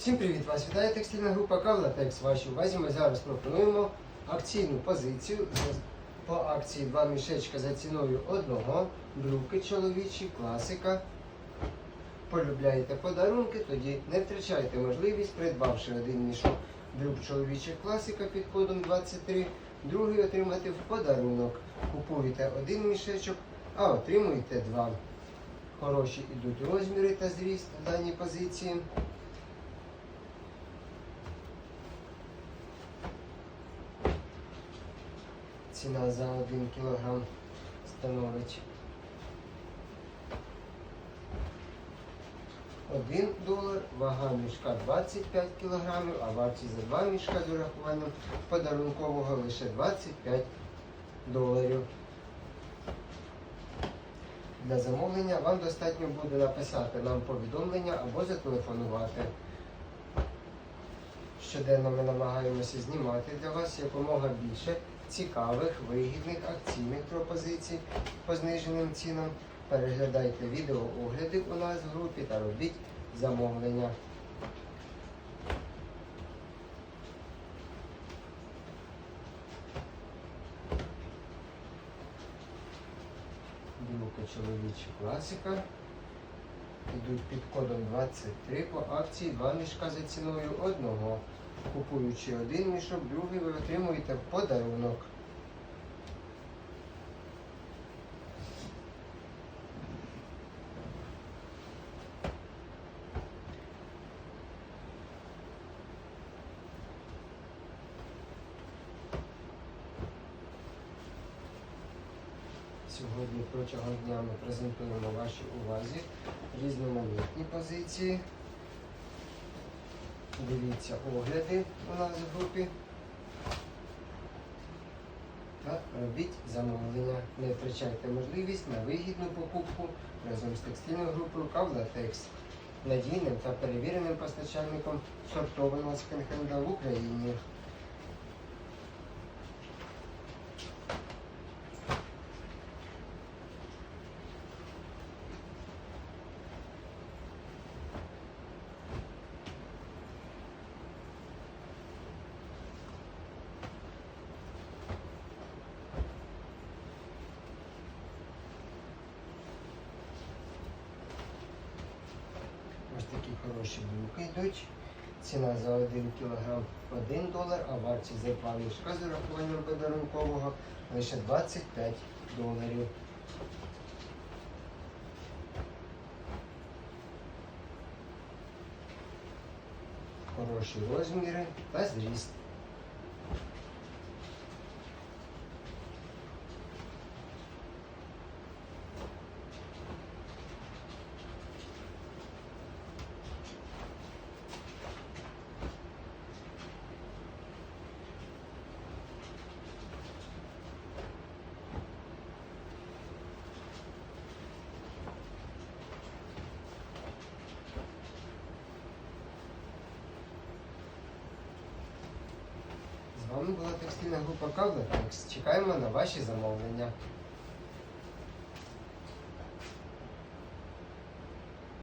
Всім привіт! Вас вітає текстильна група Кавлатекс. Вашій увазі ми зараз пропонуємо акційну позицію по акції два мішечка за ціною одного, брюки чоловічі, класика. Полюбляєте подарунки, тоді не втрачайте можливість, придбавши один мішок брюк чоловічих класика під кодом 23, другий отримати в подарунок. Купуєте один мішечок, а отримуєте два. Хороші ідуть розміри та зріст в даній позиції. Ціна за 1 кілограм становить 1 долар, вага мішка 25 кілограмів, а вартість за 2 мішка з урахуванням подарункового лише 25 доларів. Для замовлення вам достатньо буде написати нам повідомлення або зателефонувати. Щоденно ми намагаємося знімати для вас якомога більше цікавих, вигідних акційних пропозицій по зниженим цінам. Переглядайте відео огляди у нас в групі та робіть замовлення. Брюки чоловічі класика. Йдуть під кодом 23 по акції два мішка за ціною одного. Купуючи один мішок, другий ви отримуєте в подарунок. Сьогодні протягом дня ми презентуємо вашій увазі різноманітні позиції. Дивіться огляди у нас в групі. Та робіть замовлення. Не втрачайте можливість на вигідну покупку разом з текстильною групою Кавлатекс, надійним та перевіреним постачальником сортованого секонд-хенда в Україні. Хороші брюки йдуть. Ціна за 1 кг 1 долар, а вартість за два мішка з урахуванням подарункового лише 25 доларів. Хороші розміри та зріст. Вами була текстильна група Кавлетекс. Чекаємо на ваші замовлення.